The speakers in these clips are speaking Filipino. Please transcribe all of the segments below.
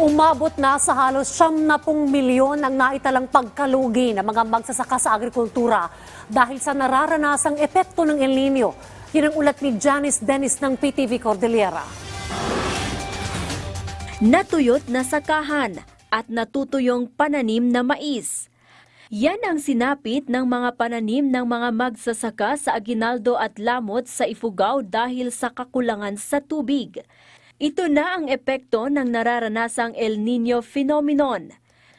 Umabot na sa halos 70 milyon ang naitalang pagkalugi ng mga magsasaka sa agrikultura dahil sa nararanasang epekto ng El Nino. Yan ang ulat ni Janice Dennis ng PTV Cordillera. Natuyot na sakahan at natutuyong pananim na mais. Yan ang sinapit ng mga pananim ng mga magsasaka sa Aguinaldo at Lamot sa Ifugao dahil sa kakulangan sa tubig. Ito na ang epekto ng nararanasang El Nino phenomenon.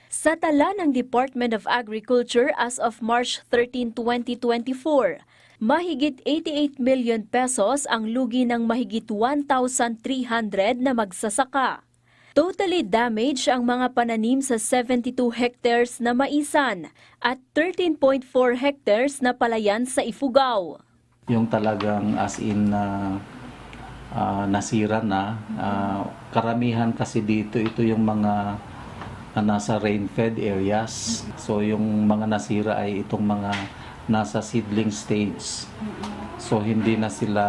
Sa tala ng Department of Agriculture as of March 13, 2024, mahigit 88 million pesos ang lugi ng mahigit 1,300 na magsasaka. Totally damaged ang mga pananim sa 72 hectares na maisan at 13.4 hectares na palayan sa Ifugao. yung talagang as in na ah, nasira na. Ah, karamihan kasi dito ito yung mga na nasa rain-fed areas. So yung mga nasira ay itong mga nasa seedling stage. So hindi na sila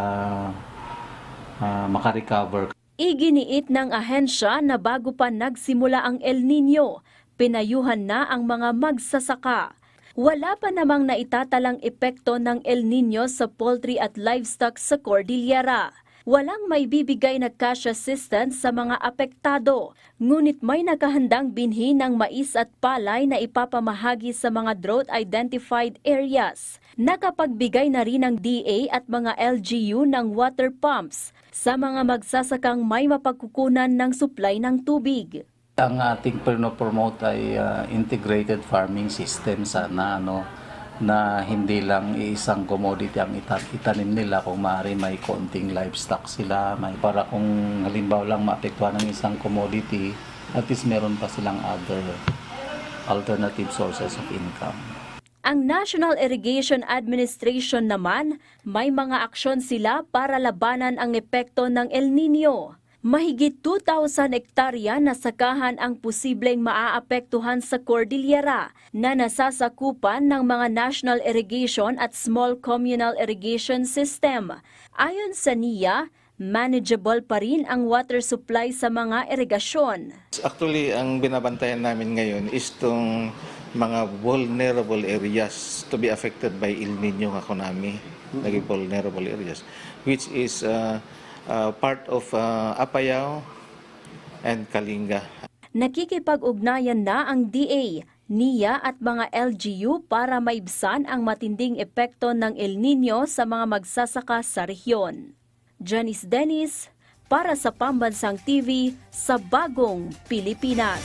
ah, makarecover. Iginiit ng ahensya na bago pa nagsimula ang El Nino, pinayuhan na ang mga magsasaka. Wala pa namang naitatalang epekto ng El Nino sa poultry at livestock sa Cordillera. Walang may bibigay na cash assistance sa mga apektado, ngunit may nakahandang binhi ng mais at palay na ipapamahagi sa mga drought-identified areas. Nakapagbigay na rin ng DA at mga LGU ng water pumps sa mga magsasakang may mapagkukunan ng supply ng tubig. Ang ating promote ay ah, integrated farming system sana ano na hindi lang isang commodity ang ita- itanim nila kung maaari may konting livestock sila may para kung halimbawa lang maapektuhan ng isang commodity at least meron pa silang other alternative sources of income. Ang National Irrigation Administration naman, may mga aksyon sila para labanan ang epekto ng El Nino. Mahigit 2,000 hektarya na sakahan ang posibleng maaapektuhan sa Cordillera na nasasakupan ng mga National Irrigation at Small Communal Irrigation System. Ayon sa NIA, manageable pa rin ang water supply sa mga irigasyon. Actually, ang binabantayan namin ngayon is itong mga vulnerable areas to be affected by El Nino nga konami, naging vulnerable areas, which is uh, uh, part of uh, Apayao and Kalinga. Nakikipag-ugnayan na ang DA, NIA at mga LGU para maibsan ang matinding epekto ng El Nino sa mga magsasaka sa rehiyon. Janice Dennis para sa Pambansang TV sa Bagong Pilipinas.